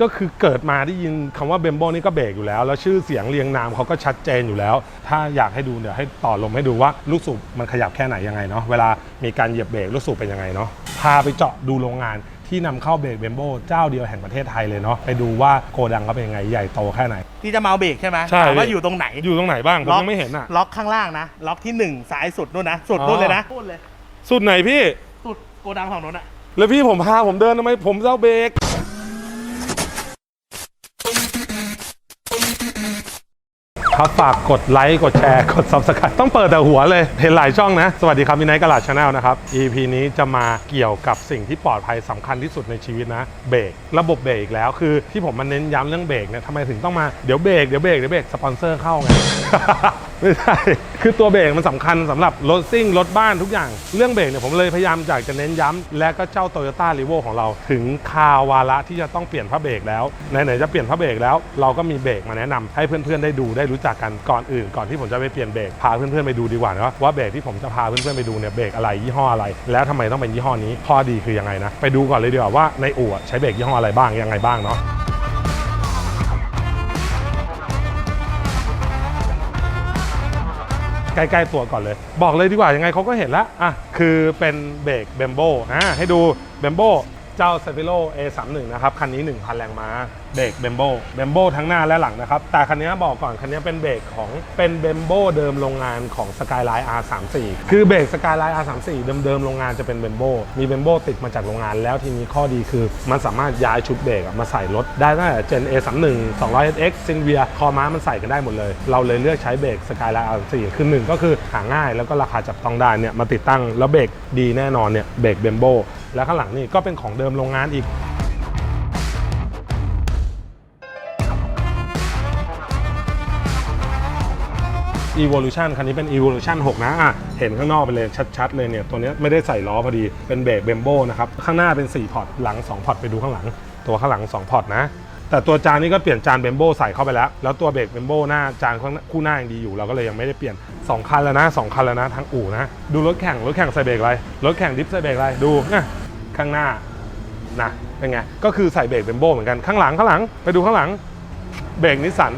ก็คือเกิดมาได้ยินคำว่าเบมโบนี่ก็เบรกอยู่แล้ว แล้วชื่อเสียงเรียงนามเขาก็ชัดเจนอยู่แล้ว ถ้าอยากให้ดูเดี๋ยวให้ต่อลมให้ดูว่าลูกสูบมันขยับแค่ไหนยังไงเนาะเวลามีการเหยียบเบรกลูกสูบเป็นยังไงเนาะพาไปเจาะดูโรงงานที่นำเข้าเบรกเบมโบเจ้าเดียวแห่งประเทศไทยเลยเนาะไปดูว่าโกดังเขาเป็นยังไงใหญ่โตแค่ไหน ที่จะมาเอาเบรกใช่ไหมใช่ถามว่าอยู่ตรงไหนอยู่ตรงไหนบ้างผมยังไม่เห็นอะล็อกข้างล่างนะ ล็อกที่หนึ่งสายสุดนู่นนะสุดนู่นเลยนะนู่นเลยสุดไหนพี่สุดโกดังฝั่งนู้นอะแล้วพี่ผมพาผมเดินทำไมผมจะเอาเบรก ครับฝากกดไลค์กดแชร์กด subscribe ต้องเปิดแต่หัวเลยเห็นหลายช่องนะ สวัสดีครับมินไนท์กลาดชาแนลนะครับ EP นี้จะมาเกี่ยวกับสิ่งที่ปลอดภัยสำคัญที่สุดในชีวิตนะเบรกระบบเบรกอีกแล้วคือที่ผมมาเน้นย้ำเรื่องเบรกเนี่ยทำไมถึงต้องมาเดี๋ยวเบรกเดี๋ยวเบรกเดี๋ยวเบรกสปอนเซอร์เข้าไงไม่ใช่คือตัวเบรกมันสำคัญสำหรับรถซิ่งรถบ้านทุกอย่าง เรื่องเบรกเนี่ยผมเลยพยายามอยากจะเน้นย้ำและก็เจ้า Toyota r e v o ของเราถึงคาวาระที่จะต้องเปลี่ยนผ้าเบรกแล้วไหนๆจะเปลี่ยนผ้าเบรกแล้ว เราก็มีเบรกมาแนะนำให้เพื่อนๆได้ดูได้รู้จักกันก่อนอื่น ก่อนที่ผมจะไปเปลี่ยนเบรกพาเพื่อนๆไปดูดีกว่านะว่าเบรกที่ผมจะพาเพื่อนๆไปดูเนี่ยเบรกอะไรยี่ห้ออะไร แล้วทำไมต้องเป็นยี่ห้อนี้ข้อดีคือยังไงนะไปดูก่อนเลยดีกว่าว่าในอู่ใช้เบรกยี่ห้ออะไรบ้างยังไงบ้างเนาะใกล้ๆตัวก่อนเลย บอกเลยดีกว่ายังไงเขาก็เห็นแล้วอะคือเป็นเบรกเบมโบอะให้ดูเบมโบ เจ้า s e v i l o A31 นะครับ คันนี้ 1,000 แรงม้า เบรกเบมโบเบมโบทั้งหน้าและหลังนะครับ แต่คันนี้บอกก่อน คันนี้เป็นเบรกของเป็นเบมโบเดิมโรงงานของ Skyline R34 คือเบรก Skyline R34 เดิมๆโรงงานจะเป็นเบมโบมีเบมโบติดมาจากโรงงาน แล้วทีนี้ข้อดีคือ มันสามารถย้ายชุดเบรกมาใส่รถได้ตั้งแต่ Gen A31 200SX c i n v i a คอม้ามันใส่กันได้หมดเลย เราเลยเลือกใช้เบรก Skyline R34 คือหนึ่งก็คือหาง่ายแล้วก็ราคาจับต้องได้เนี่ยมาติดตั้งแล้วเบรกดีแน่นอนเนี่ยเบรกเบมโบ แล้วข้างหลังนี่ก็เป็นของเดิมโรงงานอีก Evolution คันนี้เป็น Evolution 6 นะอะเห็นข้างนอกไปเลยชัด ๆ เลยเนี่ย ตัวนี้ไม่ได้ใส่ล้อพอดีเป็นเบรกเบมโบนะครับ ข้างหน้าเป็น 4 พอร์ตหลัง 2 พอร์ตไปดูข้างหลัง ตัวข้างหลัง 2 พอร์ตนะ แต่ตัวจานนี้ก็เปลี่ยนจานเบมโบใส่เข้าไปแล้ว แล้วตัวเบรกเบมโบหน้าจานคู่หน้ายังดีอยู่เราก็เลยยังไม่ได้เปลี่ยน 2 คันแล้วนะ 2 คันแล้วนะทั้งอู่นะ ดูรถแข่งรถแข่งใส่เบรกอะไรรถแข่งดิฟใส่เบรกอะไรดูนะ ข้างหน้านะเป็นไงก็คือใส่เบรกเบมโบเหมือนกันข้างหลังข้างหลังไปดูข้างหลังเบรกนิสสัน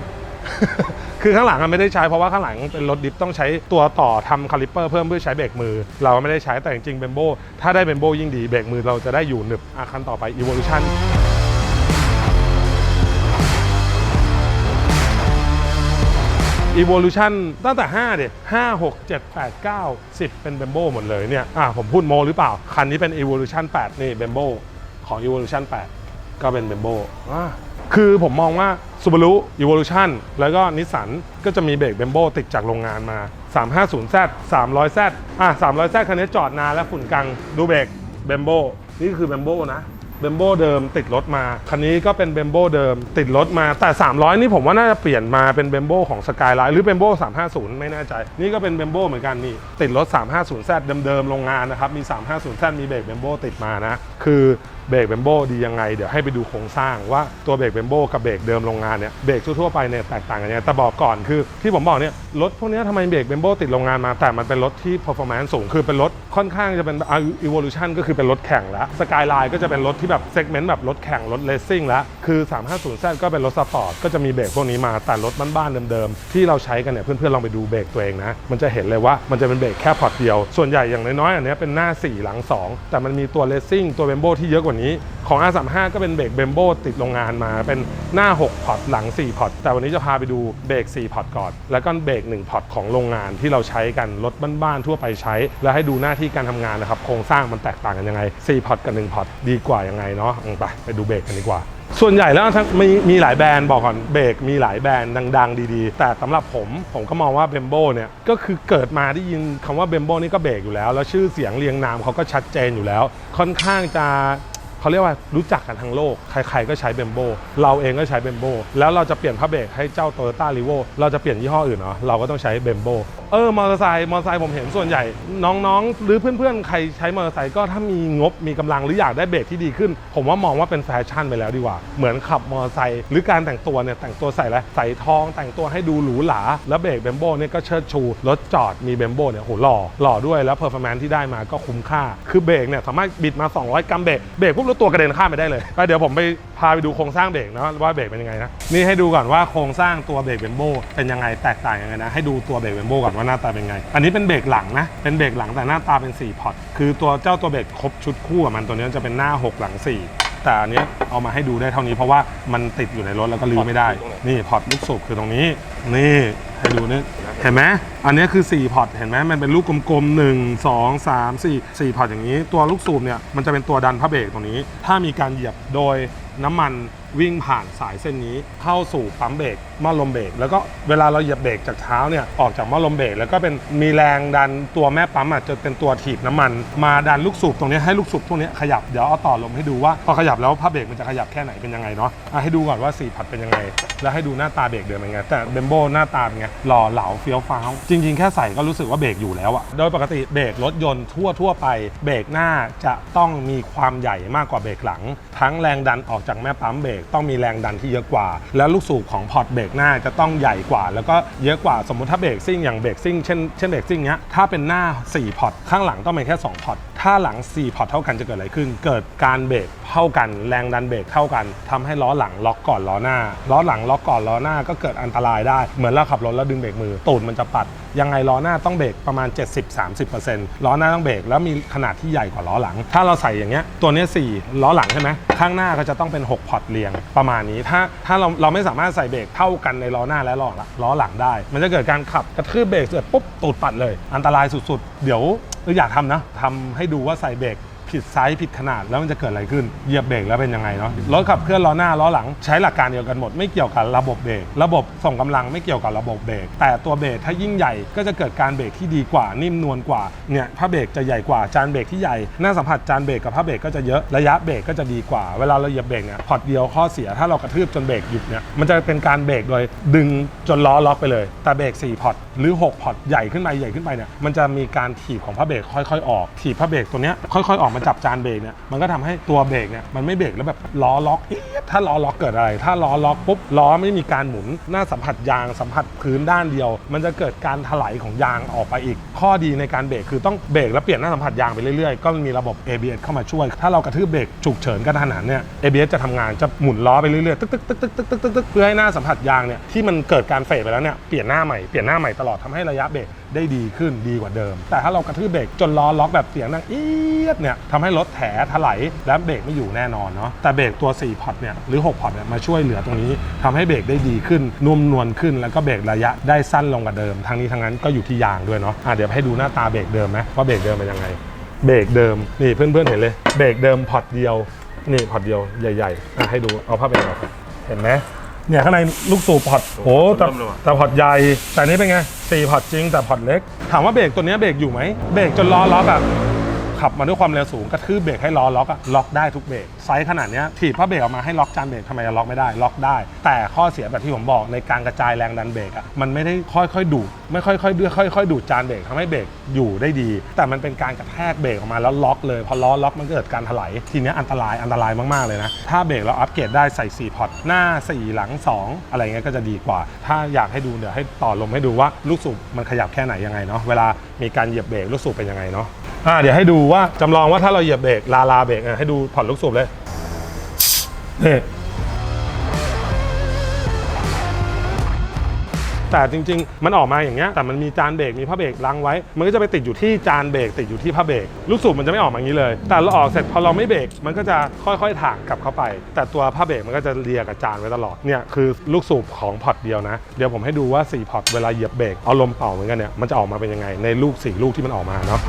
คือข้างหลังไม่ได้ใช้เพราะว่าข้างหลังเป็นรถดิฟต้องใช้ตัวต่อทำคาลิปเปอร์เพิ่มเพื่อใช้เบรกมือ เราไม่ได้ใช้แต่จริงๆเบมโบถ้าได้เบมโบยิ่งดีเบรกมือเราจะได้อยู่หนึบอาคันต่อไปอีโวลูชั่น Evolution ตั้งแต่ 5 เด็5 6 7 8 9 10 เป็นเบมโบหมดเลยเนี่ยอะผมพูดโมหรือเปล่า คันนี้เป็น Evolution 8 นี่เบมโบของ Evolution 8 ก็เป็นเบมโบอะคือผมมองว่า Subaru Evolution แล้วก็นิสสันก็จะมีเบรกเบมโบติดจากโรงงานมา 350Z 300Z อะ 300Z คันนี้จอดนานแล้วฝุ่นกังดูเบรกเบมโบนี่คือเบมโบนะ เบมโบเดิมติดรถมา คันนี้ก็เป็นเบมโบเดิมติดรถมา แต่ 300 นี่ผมว่าน่าจะเปลี่ยนมาเป็นเบมโบของสกายไลน์หรือเบมโบ350 ไม่แน่ใจ นี่ก็เป็นเบมโบเหมือนกันนี่ ติดรถ 350Z เดิมๆโรงงานนะครับ มี 350Z มีเบรกเบมโบติดมานะ คือ เบรกเบมโบดียังไง เดี๋ยวให้ไปดูโครงสร้างว่าตัวเบรกเบมโบกับเบรกเดิมโรงงานเนี่ยเบรกทั่วๆไปเนี่ยแตกต่างกันยังไงแต่บอกก่อนคือที่ผมบอกเนี่ยรถพวกนี้ทำไมเบรกเบมโบติดโรงงานมาแต่มันเป็นรถที่ performance สูงคือเป็นรถค่อนข้างจะเป็น evolution ก็คือเป็นรถแข่งแล้ว skyline ก็จะเป็นรถที่แบบ segment แบบรถแข่งรถ racing แล้วคือ 350Z ก็เป็นรถสปอร์ตก็จะมีเบรกพวกนี้มาแต่รถบ้านๆเดิมๆที่เราใช้กันเนี่ยเพื่อนๆลองไปดูเบรกตัวเองนะมันจะเห็นเลยว่ามันจะเป็นเบรกแค่พอร์ตเดียวส่วนใหญ่อย่างน้อยๆอันนี้เป็นหน้า4หลัง 2 แต่มันมีตัว racing ตัวเบมโบที่เยอะกว่านี้ของ R35 ก็เป็นเบรกเบมโบติดโรงงานมา เป็นหน้า 6 พอร์ตหลัง 4 พอร์ต แต่วันนี้จะพาไปดูเบรก 4 พอร์ตก่อน แล้วก็เบรก 1 พอร์ตของโรงงานที่เราใช้กัน รถบ้านๆทั่วไปใช้ แล้วให้ดูหน้าที่การทำงานนะครับ โครงสร้างมันแตกต่างกันยังไง 4 พอร์ตกับ 1 พอร์ตดีกว่ายังไงเนาะไปไปดูเบรกกันดีกว่าส่วนใหญ่แล้วทั้งมีมีหลายแบรนด์บอกก่อนเบรกมีหลายแบรนด์ดัง ๆ ดีๆ แต่สำหรับผมผมก็มองว่าเบมโบเนี่ยก็คือเกิดมาได้ยินคำว่าเบมโบนี่ก็เบรกอยู่แล้ว แล้วชื่อเสียงเรียงนามเขาก็ชัดเจนอยู่แล้ว ค่อนข้างจะ เขาเรียกว่ารู้จักกันทั้งโลก ใครๆก็ใช้เบมโบเราเองก็ใช้เบมโบแล้วเราจะเปลี่ยนผ้าเบรกให้เจ้า Toyota r e v o เราจะเปลี่ยนยี่ห้ออื่นเหรอเราก็ต้องใช้เบมโบเออมอเตอร์ไซค์มอเตอร์ไซค์ผมเห็นส่วนใหญ่ น้องๆ หรือเพื่อนๆ ใครใช้มอเตอร์ไซค์ก็ถ้ามีงบมีกำลังหรืออยากได้เบรกที่ดีขึ้น ผมว่ามองว่าเป็นแฟชั่นไปแล้วดีกว่า เหมือนขับมอเตอร์ไซค์หรือการแต่งตัวเนี่ยแต่งตัวใส่อะไรใส่ทองแต่งตัวให้ดูหรูหราแล้วเบรกเบมโบเนี่ยก็เชิดชูรถจอดมีเบมโบเนี่ยโหหล่อหล่อด้วยแล้วเพอร์ฟอร์แมนซ์ที่ได้มาก็คุ้มค่าคือเบรกเนี่ยสามารถบิดมา 200 กรัมเบรกเบรกปุ๊บแล้วตัวกระเด็นข้ามไปได้เลยไปเดี๋ยวผมไปพาไปดูโครงสร้างเบรกนะว่าเบรกเป็นยังไงนะนี่ให้ดูก่อนว่าโครงสร้างตัวเบรกเบมโบเป็นยังไงแตกต่างยังไงนะให้ดูตัวเบรกเบมโบก่อนว่าหน้าตาเป็นไง อันนี้เป็นเบรกหลังนะเป็นเบรกหลังแต่หน้าตาเป็น4พอตคือตัวเจ้าตัวเบรกครบชุดคู่กับมันตัวนี้จะเป็นหน้า 6 หลัง 4แต่อันนี้เอามาให้ดูได้เท่านี้เพราะว่ามันติดอยู่ในรถแล้วก็ลืมไม่ได้ นี่พอร์ตลูกสูบคือตรงนี้ นี่ ดูนี่เห็นไหมอันนี้คือ 4 พอร์ตเห็นไหมมันเป็นลูกกลมๆ 1 2 3 4 4 พอร์ตอย่างนี้ ตัวลูกสูบเนี่ยมันจะเป็นตัวดันพระเบรกตรงนี้ ถ้ามีการเหยียบโดยน้ำมัน วิ่งผ่านสายเส้นนี้เข้าสู่ปั๊มเบรกหม้อลมเบรกแล้วก็เวลาเราเหยียบเบรกจากเท้าเนี่ยออกจากหม้อลมเบรกแล้วก็เป็นมีแรงดันตัวแม่ปั๊มอะจะเป็นตัวถีบน้ำมัน มาดันลูกสูบตรงนี้ให้ลูกสูบตรงนี้ขยับเดี๋ยวเอาต่อลมให้ดูว่าพอขยับแล้วผ้าเบรกมันจะขยับแค่ไหนเป็นยังไงเนาะะให้ดูก่อนว่า4ผัดเป็นยังไง แล้วให้ดูหน้าตาเบรกเดิมเป็นไงแต่เบมโบหน้าตาเป็นไงหล่อเหลาเฟี้ยวฟ้าวจริง ๆ แค่ใส่ก็รู้สึกว่าเบรกอยู่แล้วอะโดยปกติเบรกรถยนต์ทั่วทั่วไปเบรกหน้าจะต้องมีความใหญ่มากกว่าเบรกหลัง ทั้งแรงดันออกจากแม่ปั๊มเบรกต้องมีแรงดันที่เยอะกว่า แล้วลูกสูบของพอร์ตเบรกหน้าจะต้องใหญ่กว่า แล้วก็เยอะกว่าสมมุติถ้าเบรกซิ่งอย่างเบรกซิ่งเช่นเช่นเบรกซิ่งเนี้ยถ้าเป็นหน้า 4 พอร์ตข้างหลังต้องเป็นแค่ 2 พอร์ตถ้าหลัง 4 พอร์ตเท่ากันจะเกิดอะไรขึ้น เกิดการเบรกเท่ากัน แรงดันเบรกเท่ากันทำให้ล้อหลังล็อกก่อนล้อหน้าล้อหลังล็อกก่อนล้อหน้าก็เกิดอันตรายได้เหมือนเราขับรถแล้วดึงเบรกมือตูดมันจะปัดยังไงล้อหน้าต้องเบรกประมาณ 70-30%ล้อหน้าต้องเบรกแล้วมีขนาดที่ใหญ่กว่าล้อหลัง ถ้าเราใส่อย่างเงี้ยตัวนี้4ล้อหลังใช่ไหมข้างหน้าก็จะต้องเป็น 6 พอร์ตเรียงประมาณนี้ ถ้าถ้าเราเราไม่สามารถใส่เบรกเท่ากันในล้อหน้าและล้อล้อหลังได้ มันจะเกิดการขับกระทืบเบรกเสร็จปุ๊บตูดปัดเลย อันตรายสุดๆ เดี๋ยวอยากทำนะทำให้ดูว่าใส่เบรก ผิดไซส์ผิดขนาดแล้วมันจะเกิดอะไรขึ้นเหยียบเบรกแล้วเป็นยังไงเนาะรถขับเคลื่อนล้อหน้าล้อหลังใช้หลักการเดียวกันหมด ไม่เกี่ยวกับระบบเบรกระบบส่งกำลังไม่เกี่ยวกับระบบเบรกแต่ตัวเบรกถ้ายิ่งใหญ่ก็จะเกิดการเบรกที่ดีกว่านิ่มนวลกว่าเนี่ยผ้าเบรกจะใหญ่กว่าจานเบรกที่ใหญ่หน้าสัมผัสจานเบรกกับผ้าเบรกก็จะเยอะระยะเบรกก็จะดีกว่าเวลาเราเหยียบเบรกเนี่ยพอร์ตเดียวข้อเสียถ้าเรากระทืบจนเบรกหยุดเนี่ยมันจะเป็นการเบรกโดยดึงจนล้อล็อกไปเลย แต่เบรก4พอร์ตหรือ 6 พอร์ตใหญ่ขึ้นไปใหญ่ขึ้นไปเนี่ยมันจะมีการถีบของผ้าเบรกค่อย ๆ ออกถีบผ้าเบรกตัวเนี้ยค่อย ๆ ออกมาันจับจานเบรกเนี่ยมันก็ทำให้ตัวเบรกเนี่ยมันไม่เบรกแล้วแบบล้อล็อกถ้าล้อล็อกเกิดอะไร ถ้าล้อล็อกปุ๊บล้อไม่มีการหมุนหน้าสัมผัสยางสัมผัสพื้นด้านเดียว มันจะเกิดการถลายของยางออกไปอีก ข้อดีในการเบรกคือต้องเบรกแล้วเปลี่ยนหน้าสัมผัสยางไปเรื่อยๆ ก็มีระบบ ABS เข้ามาช่วย ถ้าเรากระทืบเบรกฉุกเฉินกระทันหันเนี่ย ABS จะทำงานจะหมุนล้อไปเรื่อยๆตึ๊กตึ๊กตึ๊กตึ๊กตึ๊กตึ๊กเพื่อให้หน้าสัมผัสยางเนี่ยที่มันเกิดการเฟดไปแล้วเนี่ยเปลี่ยนหน้าใหม่เปลี่ยนหน้าใหม่ตลอดทำให้ระยะเบรก ได้ดีขึ้นดีกว่าเดิม แต่ถ้าเรากระทืบเบรกจนล้อล็อกแบบเสียงดังเอี๊ยดเนี่ยทำให้รถแถถลายและเบรกไม่อยู่แน่นอนเนาะแต่เบรกตัว 4 พอร์ตเนี่ยหรือ 6 พอร์ตเนี่ยมาช่วยเหลือตรงนี้ทำให้เบรกได้ดีขึ้นนุ่มนวลขึ้น แล้วก็เบรกระยะได้สั้นลงกว่าเดิมทั้งนี้ทั้งนั้นก็อยู่ที่ยางด้วยเนาะอะเดี๋ยวให้ดูหน้าตาเบรกเดิมไหมว่าเบรกเดิมเป็นยังไงเบรกเดิมนี่เพื่อนๆเห็นเลยเบรกเดิมพอร์ตเดียวนี่พอร์ตเดียวใหญ่ๆให้ดูเอาภาพเป็นออกเห็นไหม เนี่ยข้างในลูกสูบพอร์ตโอ้แต่เริ่มเลยว่ะ แต่พอร์ตใหญ่แต่นี่เป็นไงสี่พอร์ตจริงแต่พอร์ตเล็ก ถามว่าเบรกตัวเนี้ยเบรกอยู่ไหมเบรกจนล้อล็อกอะ ขับมาด้วยความเร็วสูงกระทืบเบรกให้ล้อล็อกอะล็อกได้ทุกเบรกไซส์ขนาดเนี้ยถีบผ้าเบรกออกมาให้ล็อกจานเบรกทำไมจะล็อกไม่ได้ล็อกได้ แต่ข้อเสียแบบที่ผมบอกในการกระจายแรงดันเบรกอะมันไม่ได้ค่อยๆดูดไม่ค่อยๆเดือค่อยๆดูดจานเบรกทำให้เบรกอยู่ได้ดี แต่มันเป็นการกระแทกเบรกออกมาแล้วล็อกเลยพอล้อล็อกมันเกิดการถลายทีเนี้ยอันตรายอันตรายมากๆเลยนะถ้าเบรกเราอัปเกรดได้ใส่ 4 พอร์ตหน้า 4 หลัง 2 อะไรเงี้ยก็จะดีกว่า ถ้าอยากให้ดูเดี๋ยวให้ต่อลมให้ดูว่าลูกสูบมันขยับแค่ไหนยังไงเนาะเวลามีการเหยียบเบรกลูกสูบเป็นยังไงเนาะ อ่าเดี๋ยวให้ดูว่าจำลองว่าถ้าเราเหยียบเบรกลาลาเบรกอะให้ดูผ่อนลูกสูบเลยนี่แต่จริง ๆ มันออกมาอย่างเงี้ยแต่มันมีจานเบรกมีผ้าเบรกล้างไว้ มันก็จะไปติดอยู่ที่จานเบรกติดอยู่ที่ผ้าเบรกลูกสูบมันจะไม่ออกมาอย่างนี้เลย แต่เราออกเสร็จพอเราไม่เบรกมันก็จะค่อยๆถ่างกลับเข้าไป แต่ตัวผ้าเบรกมันก็จะเลียกับจานไว้ตลอดเนี่ยคือลูกสูบของพอร์ตเดียวนะ เดี๋ยวผมให้ดูว่า4พอร์ตเวลาเหยียบเบรกเอาลมเป่าเหมือนกันเนี่ยมันจะออกมาเป็นยังไงในลูกสี่ลูกที่มันออกมาเนาะ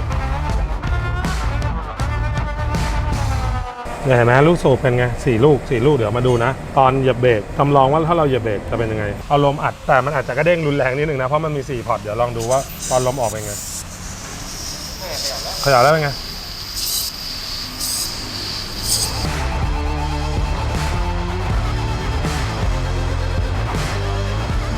เนี่ยเห็นไหมลูกสูบเป็นไงสี่ลูกสี่ลูกเดี๋ยวมาดูนะ ตอนเหยียบเบรกจำลองว่าถ้าเราเหยียบเบรกจะเป็นยังไงเอาลมอัดแต่มันอาจจะกระเด้งรุนแรงนิดนึงนะเพราะมันมี4พอร์ตเดี๋ยวลองดูว่าตอนลมออกเป็นไงขยับแล้วเป็นไง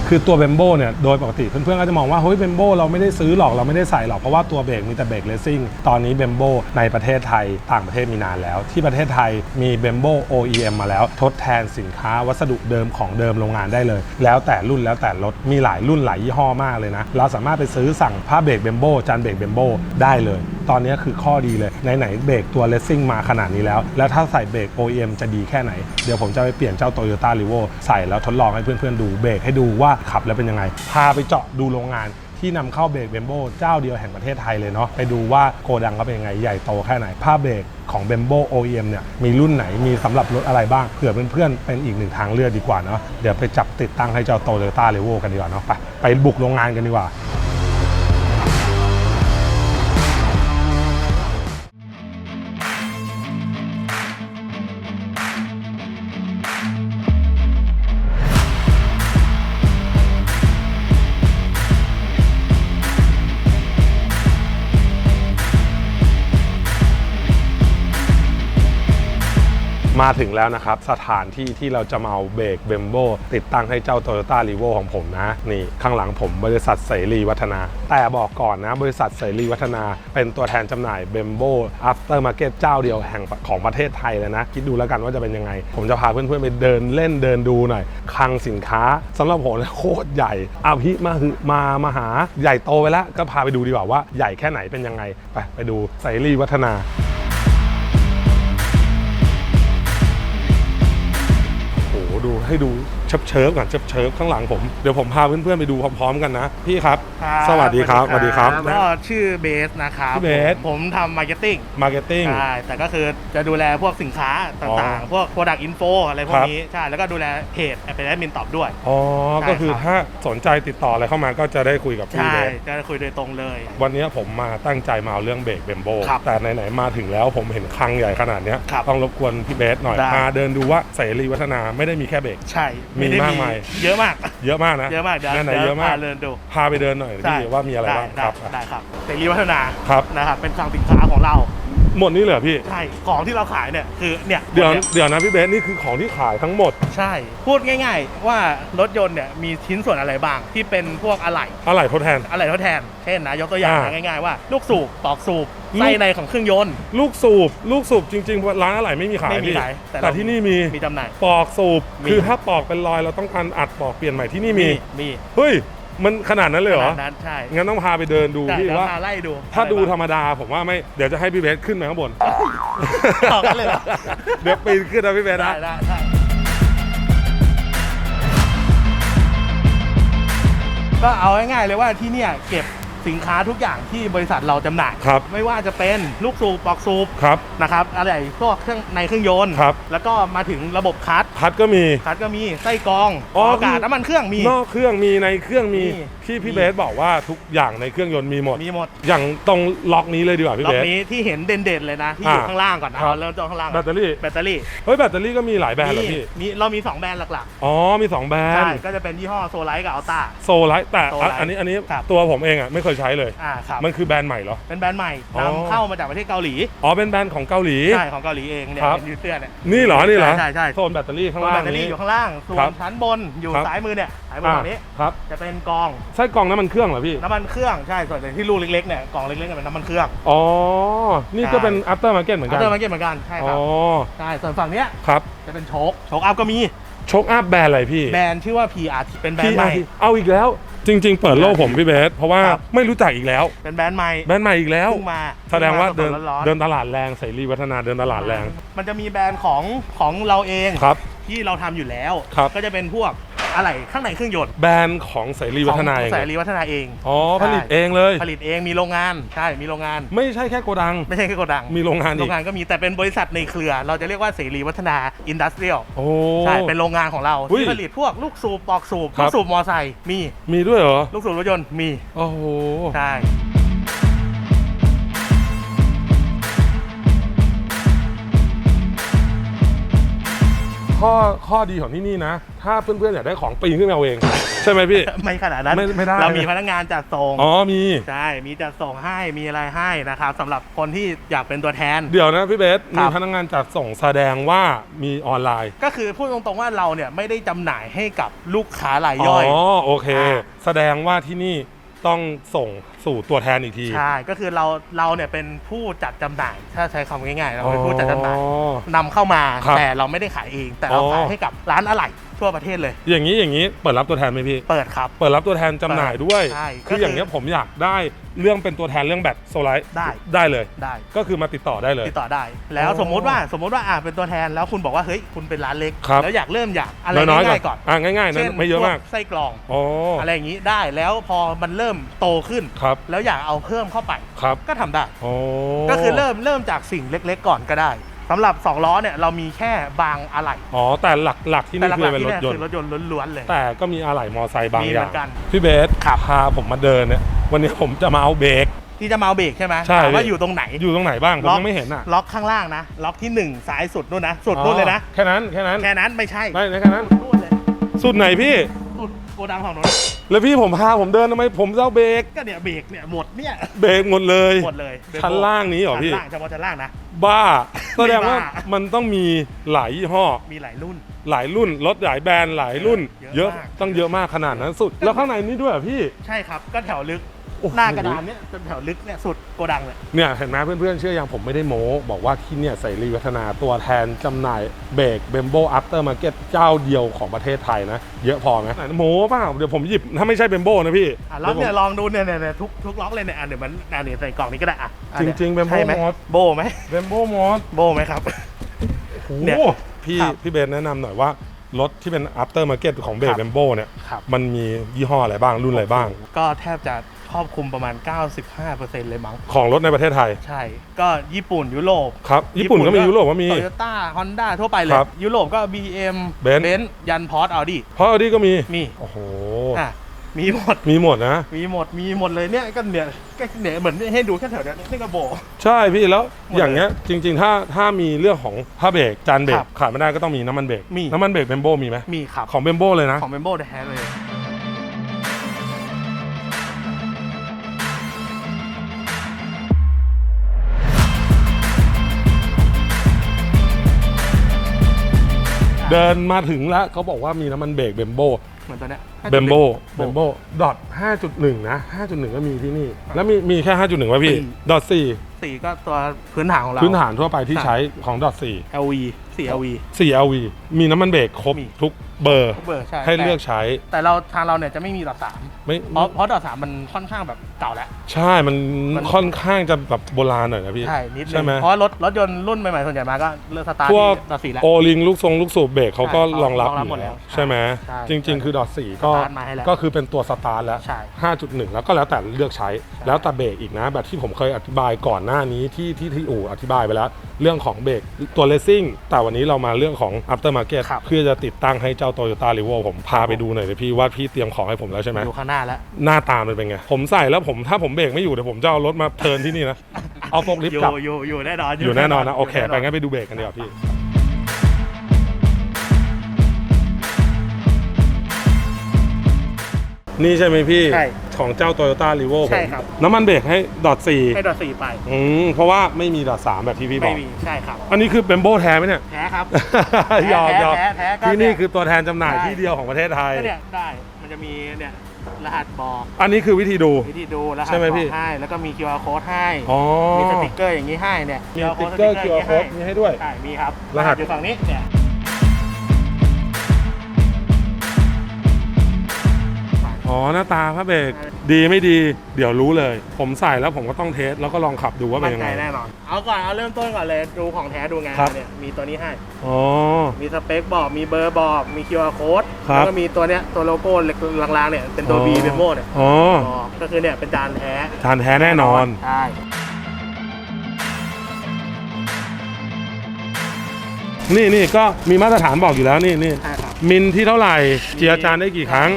คือตัวเบมโบเนี่ยโดยปกติเพื่อนๆก็จะมองว่าเฮ้ยเบมโบเราไม่ได้ซื้อหรอกเราไม่ได้ใส่หรอกเพราะว่าตัวเบรกมีแต่เบรกเลสซิ่งตอนนี้เบมโบในประเทศไทยต่างประเทศมีนานแล้ว ที่ประเทศไทยมีเบมโบ OEM มาแล้ว ทดแทนสินค้าวัสดุเดิมของเดิมโรงงานได้เลย แล้วแต่รุ่นแล้วแต่รถมีหลายรุ่นหลายยี่ห้อมากเลยนะเราสามารถไปซื้อสั่งผ้าเบรกเบมโบจานเบรกเบมโบได้เลย ตอนนี้คือข้อดีเลย ไหนๆเบรกตัวเลสซิ่งมาขนาดนี้แล้ว แล้วถ้าใส่เบรก OEM จะดีแค่ไหน เดี๋ยวผมจะไปเปลี่ยนเจ้า Toyota r e v o ใส่แล้วทดลองให้เพื่อนๆดูเบรกให้ดูว่าขับแล้วเป็นยังไง พาไปเจาะดูโรงงานที่นำเข้าเบรกเบมโบเจ้าเดียวแห่งประเทศไทยเลยเนาะไปดูว่าโกดังเขาเป็นยังไงใหญ่โตแค่ไหน ผ้าเบรกของเบมโบ OEM เนี่ยมีรุ่นไหนมีสำหรับรถอะไรบ้างเผื่อเพื่อนๆเป็นอีกหนึ่งทางเลือกดีกว่าเนาะเดี๋ยวไปจับติดตั้งให้เจ้าโตโยต้าเรโวกันดีกว่าเนาะไปไปบุกโรงงานกันดีกว่า มาถึงแล้วนะครับ สถานที่ที่เราจะมาเอาเบรกเบมโบติดตั้งให้เจ้า Toyota r e v o ของผมนะ นี่ข้างหลังผมบริษัทเสรีวัฒนา แต่บอกก่อนนะ บริษัทเสรีวัฒนา เป็นตัวแทนจำหน่ายเบมโบ after market เจ้าเดียวแห่งของประเทศไทยเลยนะ คิดดูแล้วกันว่าจะเป็นยังไง ผมจะพาเพื่อนๆไปเดินเล่นเดินดูหน่อยคลังสินค้าสำหรับผมโคตรใหญ่อาพิมาคือมามาหาใหญ่โตไปแล้วก็พาไปดูดีกว่าว่าใหญ่แค่ไหนเป็นยังไงไปไปดูเสรีวัฒนา ดูให้ดู เชิบเชิบๆก่อนเชิบเชิบๆข้างหลังผม เดี๋ยวผมพาเพื่อนๆไปดูพร้อมๆกันนะ พี่ครับ สวัสดีครับ สวัสดีครับ ก็ชื่อเบสนะครับพี่เบส ผมทำมาร์เก็ตติ้ง มาร์เก็ตติ้ง ใช่ แต่ก็คือจะดูแลพวกสินค้าต่างอ๋อๆพวก Product Info อะไรพวคกรับนี้ ใช่ แล้วก็ดูแลเพจเป็นแอดมินตอบด้วย อ๋อใช่ก็คือครับถ้าสนใจติดต่ออะไรเข้ามาก็จะได้คุยกับพี่ใช่เบสจะคุยโดยตรงเลย วันนี้ผมมาตั้งใจมาเอาเรื่องเบรกเบมโบครับแต่ไหนๆมาถึงแล้วผมเห็นคลังใหญ่ขนาดเนี้ยครับต้องรบกวนพี่เบสหน่อยได้พาเดินดูว่าเสรีวัฒนาไม่ได้มีแค่เบรกใช่มีไได้มากมาย เยอะมาก เยอะมากนะเยอะมากเดี๋ยวนั่นไหนดี๋วเยอะมากพเดินดูพาไปเดินหน่อยใช่พี่ว่ามีอะไรบ้างด้ครับได้ครับเสรีวัฒนาครับนะครับเป็นคลังสินค้าของเรา หมดนี่เลยเหรอพี่ ใช่ ของที่เราขายเนี่ยคือเนี่ยเดี๋ยวนี่เดี๋ยวนะพี่เบสนี่คือของที่ขายทั้งหมด ใช่ พูดง่าย ๆ ว่ารถยนต์เนี่ยมีชิ้นส่วนอะไรบ้าง ที่เป็นพวกอะไหล่อะไรทดแทนอะไหล่ทดแทน เช่นนะยกตัวอย่างอ่านะง่ายๆว่าลูกสูบปลอกสูบลูกไส้ในของเครื่องยนต์ ลูกสูบ ลูกสูบจริงๆร้านอะไรไม่มีขายไม่มีพี่ขายแต่แต่เราที่นี่มีมีจำหน่ายปอกสูบมีคือถ้าปอกเป็นรอยเราต้องการอัดปอกเปลี่ยนใหม่ที่นี่มีมีเฮ้ย มันขนาดนั้นเลยเหรอ ขนาดนั้นใช่งั้นต้องพาไปเดินดูได้พี่เดี๋ยวว่า พาไล่ดูถ้าดูธรอะไรรมดาผมว่าไม่เดี๋ยวจะให้พี่เบสขึ้นไปข้างบน ต่อกันเลยเหรอเดี๋ยวปีนขึ้นนะพี่เบสบ้างนะได้ได้ได้ก็เอาง่ายๆเลยว่าที่เนี่ยเก็บ สินค้าทุกอย่างที่บริษัทเราจำหน่าย ครับ ไม่ว่าจะเป็นลูกสูบปลอกสูบครับ นะครับอะไรพวกเครื่องในเครื่องยนต์ ครับ แล้วก็มาถึงระบบคัสพัดก็มี คัสก็มีไส้กรองอ๋ออากาศน้ำมันเครื่องมี นอกเครื่องมีในเครื่องมีมีที่พี่มี เบสบอกว่าทุกอย่างในเครื่องยนต์มีหมด มีหมดอย่างตรงล็อกนี้เลยดีกว่าพี่ล็อเบกสนี้ที่เห็นเด่นๆเลยนะ ที่อยู่อ่าข้างล่างก่อนนะครับ เอาเริ่มจากข้างล่างแบตเตอรี่แบตเตอรี่เฮ้ยแบตเตอรี่ก็มีหลายแบรนด์เหรอมีพี่มีเรามี2แบรนด์หลักอ๋อมีสองแบรๆนใช่ด์ก็จะเป็นยี่ห้อโซไลท์กับอัลต้า โซไลท์แต่โซอะไลท์อันนี้อันนี้ครับ ตัวผมเองอะไม่เคยใช้เลย อ่าครับมันคือแบรนด์ใหม่เหรอ เป็นแบรนด์ใหม่อ๋อ นำเข้ามาจากประเทศเกาหลีอ๋อเป็นแบรนด์ของเกาหลี ใช่ของเกาหลีเองเนี่ยครับเป็นยูเสื้อเนี่ยนี่เหรอนี่เหรอใช่ใช่โซนแบตเตอรี่ข้างตัวล่าแบงตเตอรี่นี้ อยู่ข้างล่างส่วครันบชั้นบนอยู่ครับ ซ้ายมือเนี่ยซ้ายมืออ่าฝั่งนี้ ครับจะเป็นกรองไส้กรองน้ำมันเครื่องเหรอพี่น้ำมันเครื่องใช่ส่วนใหญ่ที่ลูกเล็กๆเนี่ยกล่องเล็กๆเนี่ยเป็นน้ำมันเครื่อง อ๋อนี่ก็ใช่เป็น after market เหมือนอักัลนเตอร์มาร์เก็ตเหมือนกันใช่คอ๋รัอบใช่ส่วนฝั่งเนี้ยครับจะเป็นโชคโชคอัพก็มี โชคอัพแบรนด์อะไรพี่แบรนด์ชื่อว่า PRT เป็นแบรนด์ใหม่ PRT เอาอีกแล้ว จริง ๆ เปิดโลกผมพี่เบสเพราะว่าครับ ไม่รู้จักอีกแล้ว เป็นแบรนด์ใหม่แบรนด์ใหม่อีกแล้ว เพิ่งมาแสดงว่าเดินพิ่งมสๆเดินตลาดแรงเสรีวัฒนาเดินตลาดแรงมันจะมีแบรนด์ของของเราเอง ครับ ที่เราทำอยู่แล้ว ครับก็จะเป็นพวก อะไรข้างในเครื่องยนต์แบรนด์ของเสรีวัฒนาขเอองงสายรีวัฒนาเองอ๋อใช่ผลิตเองเลย ผลิตเองมีโรงงานใช่มีโรงงาน ไม่ใช่แค่โกดัง ไม่ใช่แค่โกดังมีโรงงานโรอีกงงานก็มีแต่เป็นบริษัทในเครือ เราจะเรียกว่าเสรีวัฒนาอินดัสเทรียลโอ้ ใช่เป็นโรงงานของเราอุ้ยที่ผลิตพวกลูกสูบปลอกสูบครัลูบ กสูบมอไซค์มีมีด้วยเหรอ ลูกสูบรถยนต์มีโอ้โห ใช่ ข้อข้อดีของที่นี่นะ ถ้าเพื่อนๆอยากได้ของปีนขึ้นมาเอาเอง ใช่ไหมพี่ ไม่ขนาดนั้น ไม่ไม่ได้ เรามีพนักงานจัดส่งอ๋อมี ใช่ มีจัดส่งให้มีอะไรให้นะครับสำหรับคนที่อยากเป็นตัวแทน เดี๋ยวนะพี่เบสครัมีบพนักงานจัดส่งแสดงว่ามีออนไลน์ ก็คือพูดตรงๆว่าเราเนี่ยไม่ได้จำหน่ายให้กับลูกค้ารายย่อยอ๋อโอเคอ่าแสดงว่าที่นี่ ต้องส่งสู่ตัวแทนอีกที ใช่ก็คือเราเราเนี่ยเป็นผู้จัดจำหน่ายถ้าใช้คำง่ายๆ เราเป็นผู้จัดจำหน่ายอ๋อนำเข้ามาครับแต่เราไม่ได้ขายเอง แต่เราอ๋อ ขายให้กับร้านอะไหล่ ทั่วประเทศเลย อย่างนี้อย่างนี้เปิดรับตัวแทนไหมพี่ เปิดครับ เปิดรับตัวแทนจำหน่ายด้วย ใช่คือก็คืออย่างเงี้ยผมอยากได้เรื่องเป็นตัวแทนเรื่องแบตโซลาร์ได้ ได้เลย ได้ก็คือมาติดต่อได้เลย ติดต่อได้ แล้วอ๋อสมมุติว่าสมมุติว่าอ่าเป็นตัวแทนแล้วคุณบอกว่าเฮ้ยคุณเป็นร้านเล็ก ครับ แล้วอยากเริ่มอยากอะไรน้อยๆก่อนง่ายๆก่อนอ่าง่ายๆนะเช่นไม่เยอะมากพวไส้กรองอ๋ออะไรอย่างนี้ได้แล้วพอมันเริ่มโตขึ้น ครับแล้วอยากเอาเพิ่มเข้าไป ครับก็ทำได้ อ๋อก็คือเริ่มเริ่มจากสิ่งเล็ก ๆ ก่อนก็ได้ สำหรับ 2 ล้อเนี่ยเรามีแค่บางอะไหล่อ๋อ แต่หลักหลักที่แต่นี่หคืลัอกๆเป็นที่รถเนี่ยยนคือต์รถยนต์ล้วนๆเลย แต่ก็มีอะไหล่มอไซค์บางมีอเหมืย่างอนกันพี่เบสครับ พาผมมาเดินเนี่ยวันนี้ผมจะมาเอาเบรก ที่จะมาเอาเบรกใช่ไหมใช่ ถามว่าพี่อยู่ตรงไหนอยู่ตรงไหนบ้างผมล็อกยังไม่เห็นอะล็อกข้างล่างนะ ล็อกที่1ซ้ายสุดนู่นนะ สุดนู่นเลยนะ อ๋อแค่นั้นแค่นั้นแค่นั้นไม่ใช่ไม่แค่นั้นสุดนู่นเลย สุดไหนพี่สุด โกดังของนู้นแล้วพี่ผมพาผมเดินทำไมผมจะเอาเบรกก็เนี่ยเบรกเนี่ยหมดเนี่ยเบรกหมดเลยหมดเลยเบรกชั้นล่างนี้เหรอพี่ชั้นล่างเฉพาะชั้นล่างนะบ้าไม่แสดงว่าบ้ามันต้องมีหลายยี่ห้อมีหลายรุ่น หลายรุ่นรถหลายแบรนด์หลายรุ่น เยเยอะอะมากต้องเยอะมากขนาดนั้นสุด แล้วข้างในนี้ด้วยเหรอพี่ใช่ครับก็แถวลึกโอ้โหหน้ากระดานเนี่ยจนแถวลึกเนี่ยสุดโกดังเลยเนี่ยเห็นไหมเพื่อนๆเชื่อยังผมไม่ได้โม้ บอกว่าที่เนี่ยใส่รีวัฒนาตัวแทนจำหน่ายเบรกเบมโบอัปเตอร์มาร์เก็ตเจ้าเดียวของประเทศไทยนะ เยอะพอไหมไหนโม้เปล่าเดี๋ยวผมหยิบ ถ้าไม่ใช่เบมโบนะพี่อะล็อกเนี่ยลองดูเนี่ยเนี่ยเนี่ยทุกทุกล็อกเลยเนี่ยอะเดี๋ยวมันอะเดี๋ยวใส่กล่องนี้ก็ได้อะอะจเนี่ยริงๆ Bembo ใช่ไหม Mod โบไหมเบมโบมอสโบไหมครับ โอ้เนี่ยโหพี่ครับพี่เบนแนะนำหน่อยว่ารถที่เป็นอัปเตอร์มาร์เก็ตของเบรคกรับ เบมโบเนี่ย ครับ มันมียี่ห้ออะไรบ้างรุ่นอะไรบ้าง ก็แทบจะ ครอบคลุมประมาณ 95%เลยมั้ง ของรถในประเทศไทย ใช่ ก็ญี่ปุ่นยุโรปครับ ญี่ปุ่นก็มียุโรปก็มี โตโยต้าฮอนด้าทั่วไปเลย ครับยุโรปก็ BM Benz เบนซ์ยันพอร์ตอัลดี้เพราะอดีก็มี มี โอ้โห อะ มีหมด มีหมดนะ มีหมด มีหมดเลยเนี่ยก็เนี่ยก็เนี่ยเหมือนให้ดูแค่แถวเนี้ยนี่ก็โบ ใช่พี่แล้วหมดเลยอย่างเงี้ยจริง ๆ ถ้าถ้ามีเรื่องของผ้าเบรกจานเบรครักบขาดไม่ได้ก็ต้องมีน้ำมันเบรกมี น้ำมันเบรกเบมโบมีไหมมีครับ ของเบมโบเลยนะ ของเบมโบแท้เลย เดินมาถึงแล้วเขาบอกว่ามีน้ำมันเบรกเบมโบเหมือนตัวเนี้ยเบมโบเบมโบดอท5.1 นะ 5.1 ก็มีที่นี่ แล้วมีมีแค่ 5.1วะพี่สี่ดอทสีก็ตัวพื้นฐานของเรา4พื้นฐานทั่วไปที่ใช่ใช้ของดอท LV สี LV 4 4 LV มีน้ำมันเบรกครบมีทุก เบอร์ทุกเบอร์ใช่ให้เลือกแต่ใช้แต่เราทางเราเนี่ยจะไม่มีดอทสามไม่เพราะเพราะดอทสามมันค่อนข้างแบบเก่าแล้ว ใช่มันมัน ค่อนข้างจะแบบโบราณหน่อยนะพี่ใช่นิดนึใช่งไหม เพราะรถรถยนต์รุ่นใหม่ๆส่วนใหญ่มาก็เลือกสตาร์ทพวกที่ดอทสี่แล้ว โอลิงลูกทรงลูกสูบเบรกเขาก็ใช่รองรับรองรับอยู่หมดแล้วใช่ไหมใช่จริง ๆ คือดอทสี่ก็สตาร์ทมาให้แล้วก็คือเป็นตัวสตาร์ทแล้ว ใช่5.1 แล้วก็แล้วแต่เลือกใช้ แล้วแต่เบรกอีกนะ แบบที่ผมเคยอธิบายก่อนหน้านี้ที่ที่ที่อู่อธิบายไปแล้ว เรื่องของเบรกตัวเลสซิ่งแต่วันนี้เรามาเรื่องของ after market ครับ เพื่อจะติดตั้งให้เจ้า Toyota r e v o ผมพาไปดูหน่อยเลยพี่ว่าพี่เตรียมของให้ผมแล้วใช่ไหมอยู่ข้างหน้าแล้ว หน้าตามันเป็นไง ผมใส่แล้วผมถ้าผมเบรกไม่อยู่เดี๋ยวผมจะเอารถมาเทิร์นที่นี่นะ เอาโฟกลิฟอยู่ต์กลับ อยู่อยู่แน่นอน อยู่แน่นอนนะ โอเคยู่ไปแน่นนงั้นไปดูเบรกกันดีกว่าพี่นี่ใช่ไหมพี่ ใช่ ของเจ้า Toyota r e v o ใช่ครับ น้ำมันเบรกให้ดอทสี่ให้ดอทสี่ไปอืมเพราะว่าไม่มีดอทสามแบบที่พี่บไม่อกมีใช่ครับอันนี้คือเป็นโบแท้ไหมเนี่ย แท้ครับหยอกแท้หยอกแท้แท้ก็ที่นี่เนี่ยคือตัวแทนจำหน่ายใช่ ที่เดียวของประเทศไทย ก็เนี่ยได้มันจะมีเนี่ยรหัสบอกอันนี้คือวิธีดู วิธีดูรหัสใช่ไหมบอพี่ กให้แล้วก็มี QR code ให้อ๋อ มีสติกเกอร์อย่างนี้ให้เนี่ย มีสติ๊กเกอร์ QR code มีให้ด้วย ใช่มีครับรหัส อยู่ฝั่งนี้เนี่ย อ๋อหน้าตาพระเบรกดีไม่ดีเดี๋ยวรู้เลย ผมใส่แล้วผมก็ต้องเทสแล้วก็ลองขับดูว่าเป็มั่นนยังใจไงแน่นอน เอาก่อน เอาเริ่มต้นก่อนเลย ดูของแท้ดูงานครับ เนี่ย มีตัวนี้ให้ อ๋อ มีสเปคบอก มีเบอร์บอก มี QR code ครับ แล้วก็มีตัวเนี้ย ตัวโลโก้เล็กลางๆเนี่ย เป็นตัว B เบโมเนี่ยอ๋อบอกก็คือเนี่ยเป็นจานแท้ทานแท้แน่นอน ใช่ นี่นี่ก็มีมาตรฐานบอกอยู่แล้วนี่นี่ใช่ครับมินที่เท่าไหร่เจียจานได้กี่ครั้ง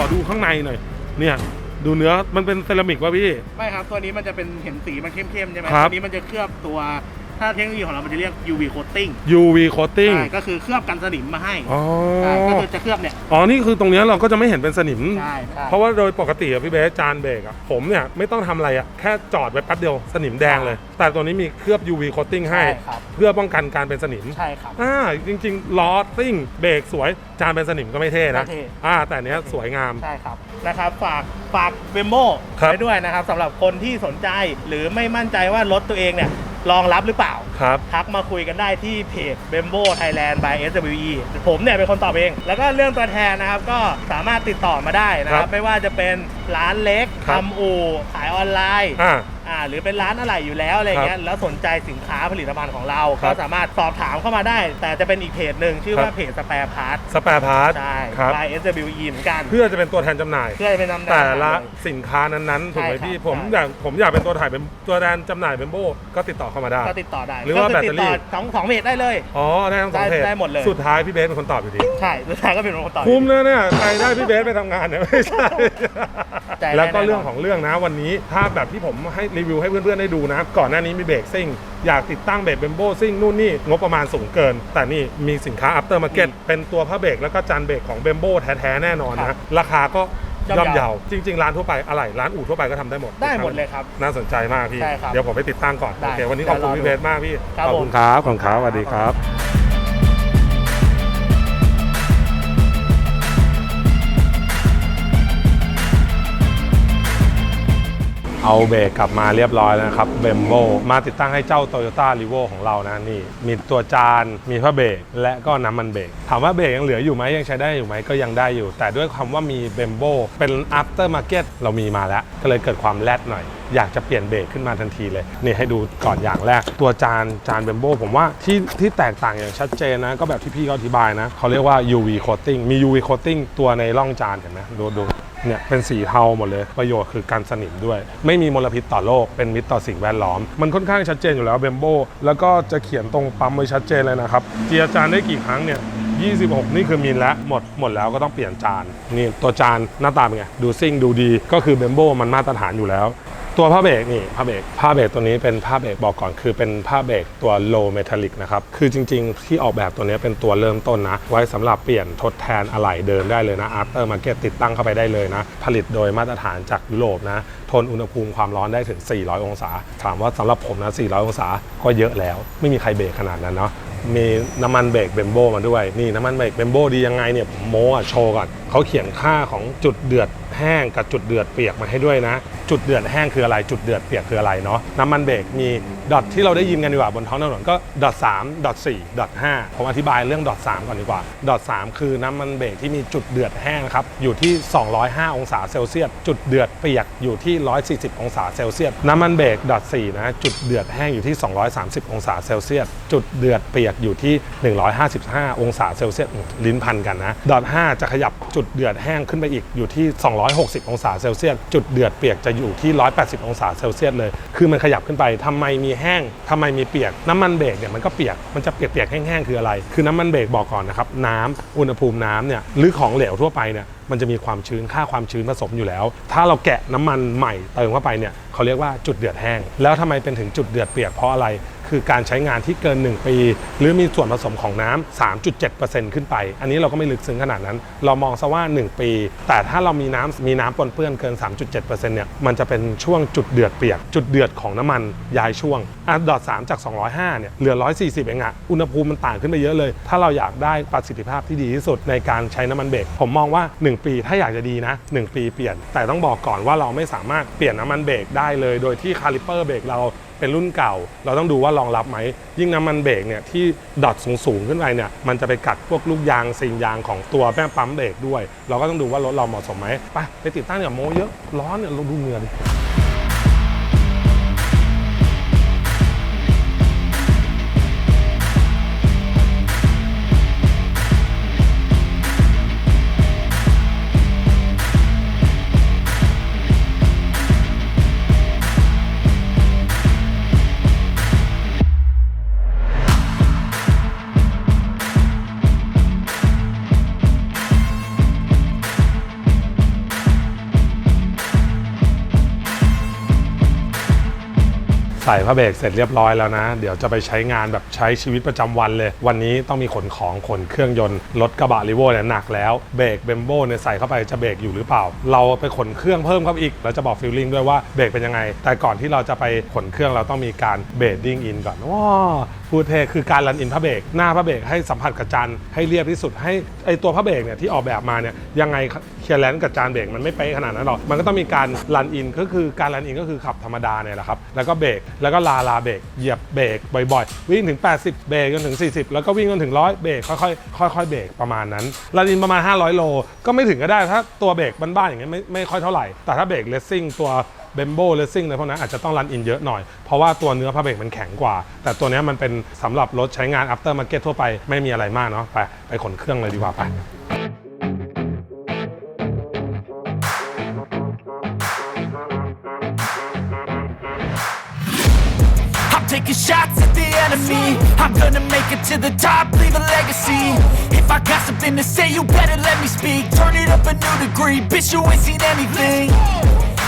อดูข้างในหน่อย เนี่ย ดูเนื้อมันเป็นเซรามิกวะพี่ ไม่ครับ ตัวนี้มันจะเป็นเห็นสีมันเข้มๆใช่ไหมครับ ตัวนี้มันจะเคลือบตัว ถ้าเทคโนโลยีของเรามันจะเรียก UV coating UV coating ใช่ก็คือเคลือบกันสนิมมาให้อ๋อใช่ก็คือจะเคลือบเนี่ย อ๋อ นี่คือตรงเนี้ยเราก็จะไม่เห็นเป็นสนิม ใช่ใช่เพราะว่าโดยปกติอะพี่เบสจานเบรกอะผมเนี่ยไม่ต้องทำอะไรอะแค่จอดไว้แป๊บเดียวสนิมแดงเลย แต่ตัวนี้มีเคลือบ UV coating ให้ ใช่ครับ เพื่อป้องกันการเป็นสนิม ใช่ครับ อ่าจริงๆล้อซิ่งเบรกสวยจานเป็นสนิมก็ไม่เท่นะ ไม่เท่ อ่า แต่อันเนี้ยสวยงาม ใช่ครับนะครับฝากฝากเวมโมครับ ไว้ด้วยนะครับสำหรับคนที่สนใจหรือไม่มั่นใจว่ารถตัวเองเนี่ย รองรับหรือเปล่า ครับ ทักมาคุยกันได้ที่เพจ Bembo Thailand by SWE ผมเนี่ยเป็นคนตอบเอง แล้วก็เรื่องตัวแทนนะครับก็สามารถติดต่อมาได้นะคครัรับ บไม่ว่าจะเป็นร้านเล็กครับ ทำอู่ขายออนไลน์ อ่า อ่าหรือเป็นร้านอะไรอยู่แล้วอะไรเงี้ยแล้วสนใจสินค้าผลิตภัณฑ์ของเราครัก็บสามารถสอบถามเข้ามาได้ แต่จะเป็นอีกเพจหนึ่งชื่อครับว่าเพจสแปร์พาร์ทสแปร์พาร์ทใช่ครับ by SWE เหมือนกัน เพื่อจะเป็นตัวแทนจำหน่าย เพื่อจะเป็นนำหน้าแต่ละเลยสินค้านั้นๆถูกไหมใช่ครับพี่ผมใช่อยากผมอยากเป็นตัวถ่ายเป็นตัวแทนจำหน่ายเป็นโบก็ติดต่อเข้ามาได้ก็ติดต่อได้หรือว่าก็คืแบตเตอรี่ติดต่อสองสองเพจได้เลยอ๋อได้ทั้งสองได้เพจได้หมดเลยสุดท้ายพี่เบสเป็นคนตอบอยู่ดีใช่สุดท้ายก็เป็นคนต่อคุ้มนะเนี่ยใครได้พี่เบสไปทำงานเนี่ยไม่ใช่แต่แล้วก็แน่นอนเรื่องของเรื่องนะวันนี้ถ้าแบบที่ผมให้รีวิวให้เพื่อนๆได้ดูนะ ก่อนหน้านี้มีเบรกซิ่ง อยากติดตั้งเบรกเบมโบซิ่งนู่นนี่งบประมาณสูงเกิน แต่นี่มีสินค้า after market เป็นตัวผ้าเบรกแล้วก็จานเบรกของเบมโบแท้ๆแน่นอนครันะบราคาก็ย่อมย่อมเยาเยาจริง ๆ ร้านทั่วไปอะไรร้านอู่ทั่วไปก็ทำได้หมด ได้หมดเลยครับ น่าสนใจมากพี่ใช่ครับเดี๋ยวผมไปติดตั้งก่อนได้โอเค วันนี้ขอบคุณเดี๋ยวรอพี่เบสมากพี่ครับขอบผมคุณครับ ขอบคุณครับสวัสดีครับ เอาเบรกกลับมาเรียบร้อยแล้วนะครับเบมโบมาติดตั้งให้เจ้า Toyota r e v o ของเรานะนี่ มีตัวจานมีผ้าเบรกและก็น้ำมันเบรกถามว่าเบรกยังเหลืออยู่ไหมยังใช้ได้อยู่ไหมก็ยังได้อยู่ แต่ด้วยคำว่ามีเบมโบเป็น after market เรามีมาแล้ว ก็เลยเกิดความแรดหน่อย อยากจะเปลี่ยนเบรกขึ้นมาทันทีเลยนี่ให้ดูก่อนอย่างแรก ตัวจานจานเบมโบผมว่าที่ที่แตกต่างอย่างชัดเจนนะ ก็แบบที่พี่เขาอธิบายนะเขาเรียกว่า UV coating มี UV coating ตัวในร่องจานเห็นไหมดูดูเนี่ยเป็นสีเทาหมดเลยประโยชน์คือการสนิมด้วย ไม่มีมลพิษต่อโลกเป็นมิตรต่อสิ่งแวดล้อม มันค่อนข้างชัดเจนอยู่แล้วเบมโบแล้วก็จะเขียนตรงปั๊มไว้ชัดเจนเลยนะครับเจียจานได้กี่ครั้งเนี่ย26 นี่คือมิลแล้วหมดหมดแล้วก็ต้องเปลี่ยนจานนี่ตัวจานหน้าตาเป็นไงดูซิ่งดูดีก็คือเบมโบมันมาตรฐานอยู่แล้ว ตัวผ้าเบรกนี่ผ้าเบรกผ้าเบรกตัวนี้เป็นผ้าเบรกบอกก่อนคือเป็นผ้าเบรกตัวโลเมทัลลิกนะครับคือจริง ๆ ที่ออกแบบตัวนี้เป็นตัวเริ่มต้นนะ ไว้สำหรับเปลี่ยนทดแทนอะไหล่เดิมได้เลยนะอาร์เตอร์มาเก็ตติดตั้งเข้าไปได้เลยนะ ผลิตโดยมาตรฐานจากยุโรปนะ ทนอุณหภูมิความร้อนได้ถึง 400 องศา ถามว่าสำหรับผมนะ 400 องศาก็เยอะแล้ว ไม่มีใครเบรกขนาดนั้นเนาะมีน้ำมันเบรกเบมโบมาด้วย นี่น้ำมันเบรกเบมโบดียังไงเนี่ยโมอะโชว์ก่อนเขาเขียนค่าของจุดเดือดแห้งกับจุดเดือดเปียกมาให้ด้วยนะ จุดเดือดแห้งคืออะไรจุดเดือดเปียกคืออะไรเนาะน้ำมันเบรกมี ดอทที่เราได้ยินกันดีกว่าบนท้องถนนก็ดอทสามดอทสี่ดอทห้าผมอธิบายเรื่องดอทสามก่อนดีกว่าดอทสามคือน้ำมันเบรกที่มีจุดเดือดแห้งครับอยู่ที่ 205 องศาเซลเซียสจุดเดือดเปียกอยู่ที่ 140 องศาเซลเซียสน้ำมันเบรกดอทสี่นะจุดเดือดแห้งอยู่ที่ 230 องศาเซลเซียสจุดเดือดเปียกอยู่ที่ 155 องศาเซลเซียสลิ้นพันกันนะดอทห้าจะขยับจุดเดือดแห้งขึ้นไปอีกอยู่ที่ 260 องศาเซลเซียสจุดเดือดเปียกจะอยู่ที่ 180 องศาเซลเซียสเลยคือมันขยับขึ้นไปทำไมมีแห้งทำไมมีเปียก น้ำมันเบรกเนี่ยมันก็เปียกมันจะเปียกๆแห้งๆคืออะไร คือน้ำมันเบรกบอกก่อนนะครับน้ำอุณหภูมิน้ำเนี่ยหรือของเหลวทั่วไปเนี่ยมันจะมีความชื้นค่าความชื้นผสมอยู่แล้ว ถ้าเราแกะน้ำมันใหม่เติมเข้าไปเนี่ยเขาเรียกว่าจุดเดือดแห้ง แล้วทำไมเป็นถึงจุดเดือดเปียกเพราะอะไร คือการใช้งานที่เกิน 1 ปี หรือมีส่วนผสมของน้ำ3.7%ขึ้นไป อันนี้เราก็ไม่ลึกซึ้งขนาดนั้น เรามองซะว่า 1 ปี แต่ถ้าเรามีน้ำมีน้ำปนเปื้อนเกิน 3.7%เนี่ยมันจะเป็นช่วงจุดเดือดเปียก จุดเดือดของน้ำมันย้ายช่วงอะดอท3จาก 205เนี่ยเหลือ 140 เองอะอุณหภูมิมันต่างขึ้นไปเยอะเลย ถ้าเราอยากได้ประสิทธิภาพที่ดีที่สุดในการใช้น้ำมันเบรกผมมองว่า 1 ปีถ้าอยากจะดีนะ 1 ปีเปลี่ยน แต่ต้องบอกก่อนว่าเราไม่สามารถเปลี่ยนน้ำมันเบรกได้เลย โดยที่คาลิเปอร์เบรกเรา เป็นรุ่นเก่า เราต้องดูว่ารองรับไหม ยิ่งน้ำมันเบรกเนี่ยที่ดอทสูงๆขึ้นไปเนี่ยมันจะไปกัดพวกลูกยางซิงยางของตัวแป้งปั๊มเบรกด้วย เราก็ต้องดูว่ารถเราเหมาะสมไหมไปไปติดตั้งกับโมเยอะร้อนเนี่ยเราดูเหงื่อดิ ส่ผ้าเบรกเสร็จเรียบร้อยแล้วนะ เดี๋ยวจะไปใช้งานแบบใช้ชีวิตประจำวันเลย วันนี้ต้องมีขนของขนเครื่องยนต์รถกระบะริโวเนี่ยหนักแล้วเบรกเบมโบเนี่ยใส่เข้าไปจะเบรกอยู่หรือเปล่า เราไปขนเครื่องเพิ่มเข้าอีกแล้วจะบอกฟิลลิ่งด้วยว่าเบรกเป็นยังไง แต่ก่อนที่เราจะไปขนเครื่องเราต้องมีการเบรดดิ้งอินก่อนว้า พูดเท่คือการรันอินพระเบรกหน้าพระเบรกให้สัมผัสกับจานให้เรียบที่สุดให้ไอตัวพระเบรกเนี่ยที่ออกแบบมาเนี่ยยังไงเคลียร์แลนซ์กับจานเบรกมันไม่เป๊ะขนาดนั้นหรอกมันก็ต้องมีการรันอินก็คือการรันอินก็คือขับธรรมดาเนี่ยแหละครับแล้วก็เบรกแล้วก็ลาลาเบรกเหยียบเบรกบ่อยๆ วิ่งถึง 80 เบรกจนถึง 40 แล้วก็วิ่งจนถึง 100 เบรกค่อยๆค่อยๆเบรกประมาณนั้นรันอินประมาณ 500 โล ก็ไม่ถึงก็ได้ถ้าตัวเบรกบ้านๆอย่างเงี้ยไม่ไม่ค่อยเท่าไหร่แต่ถ้าเบรกเลสซิ่งตัว เบมโบเลสซิ่งอะไรพวกนั้นอาจจะต้องรันอินเยอะหน่อย เพราะว่าตัวเนื้อพระเบรกมันแข็งกว่า แต่ตัวนี้มันเป็นสำหรับรถใช้งาน after market ทั่วไปไม่มีอะไรมากเนาะไปไปขนเครื่องเลยดีกว่าไป I'm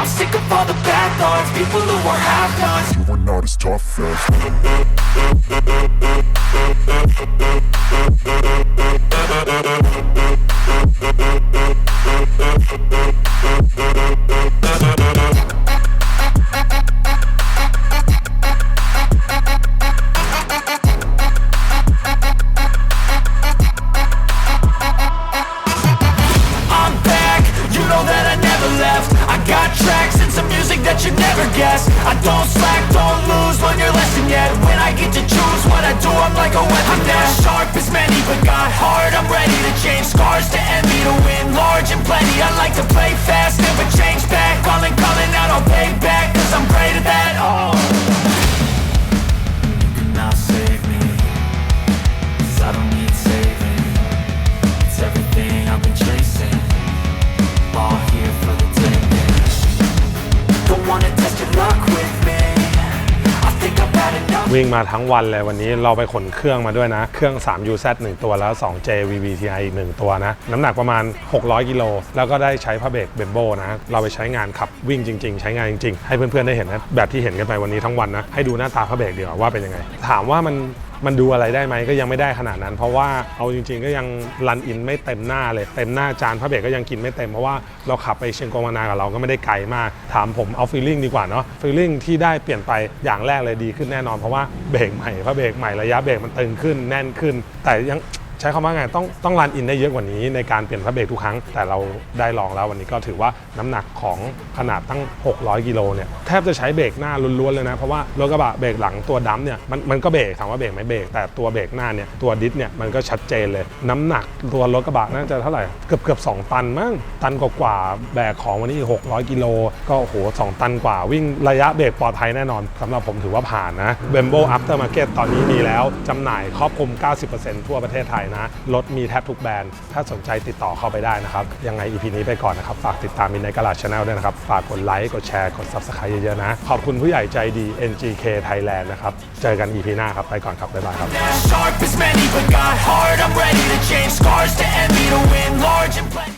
I'm sick of all the bad thoughts, people who are half-nots. You are not as tough as I'm I don't slack, don't lose, learn your lesson yet. When I get to choose what I do, I'm like a weapon. I'm not sharp as many, but got heart. I'm ready to change scars to envy, มาทั้งวันเลยวันนี้เราไปขนเครื่องมาด้วยนะ เครื่อง 3UZ 1 ตัวแล้ว 2J VVTi อีก 1 ตัวนะ น้ำหนักประมาณ 600 กิโล แล้วก็ได้ใช้พระเบรกเบมโบนะ เราไปใช้งานขับวิ่งจริง ๆ ใช้งานจริง ๆ ให้เพื่อนๆได้เห็นนะ แบบที่เห็นกันไปวันนี้ทั้งวันนะ ให้ดูหน้าตาพระเบรกดีกว่าว่าเป็นยังไง ถามว่ามัน มันดูอะไรได้ไหมก็ยังไม่ได้ขนาดนั้น เพราะว่าเอาจริง ๆ ก็ยังรันอินไม่เต็มหน้าเลย เต็มหน้าจานพระเบรกก็ยังกินไม่เต็มเพราะว่าเราขับไปเชียงกงมานากับเราก็ไม่ได้ไกลมาก ถามผมเอาฟีลลิ่งดีกว่าเนาะฟีลลิ่งที่ได้เปลี่ยนไปอย่างแรกเลยดีขึ้นแน่นอนเพราะว่าเบรกใหม่พระเบรกใหม่ระยะเบรกมันตึงขึ้นแน่นขึ้น แต่ยัง ใช้คำว่าไงต้องต้องรันอินได้เยอะกว่านี้ในการเปลี่ยนพระเบรกทุกครั้ง แต่เราได้ลองแล้ววันนี้ก็ถือว่าน้ำหนักของขนาดตั้ง 600 กิโลเนี่ยแทบจะใช้เบรกหน้าล้วนๆเลยนะ เพราะว่ารถกระบะเบรกหลังตัวดัมเนี่ยมันมันก็เบรกถามว่าเบรกไหมเบรกแต่ตัวเบรกหน้าเนี่ยตัวดิสเนี่ยมันก็ชัดเจนเลย น้ำหนักตัวรถกระบะน่าจะเท่าไหร่เกือบเกือบ2ตันมั้งตันกว่าแบกของวันนี้อีก600 กิโลก็โห2ตันกว่าวิ่งระยะเบรกปลอดภัยแน่นอนสำหรับผมถือว่าผ่านนะ b e m b o After Market ตอนนี้มีแล้วจำหน่ายครอบคลุม 90%ทั่วประเทศไทยนะรถมีแทบทุกแบรนด์ ถ้าสนใจติดต่อเข้าไปได้นะครับ ยังไง EP นี้ไปก่อนนะครับ ฝากติดตามมินในกลาชาแนลด้วยนะครับ ฝากกดไลค์ กดแชร์ กด Subscribe เยอะๆนะ ขอบคุณผู้ใหญ่ใจดี NGK Thailand นะครับ เจอกัน EP หน้าครับ ไปก่อนครับ บ๊ายบายครับ Sharp as many, but got hard. I'm ready to change scars to envy, to win large and plenty.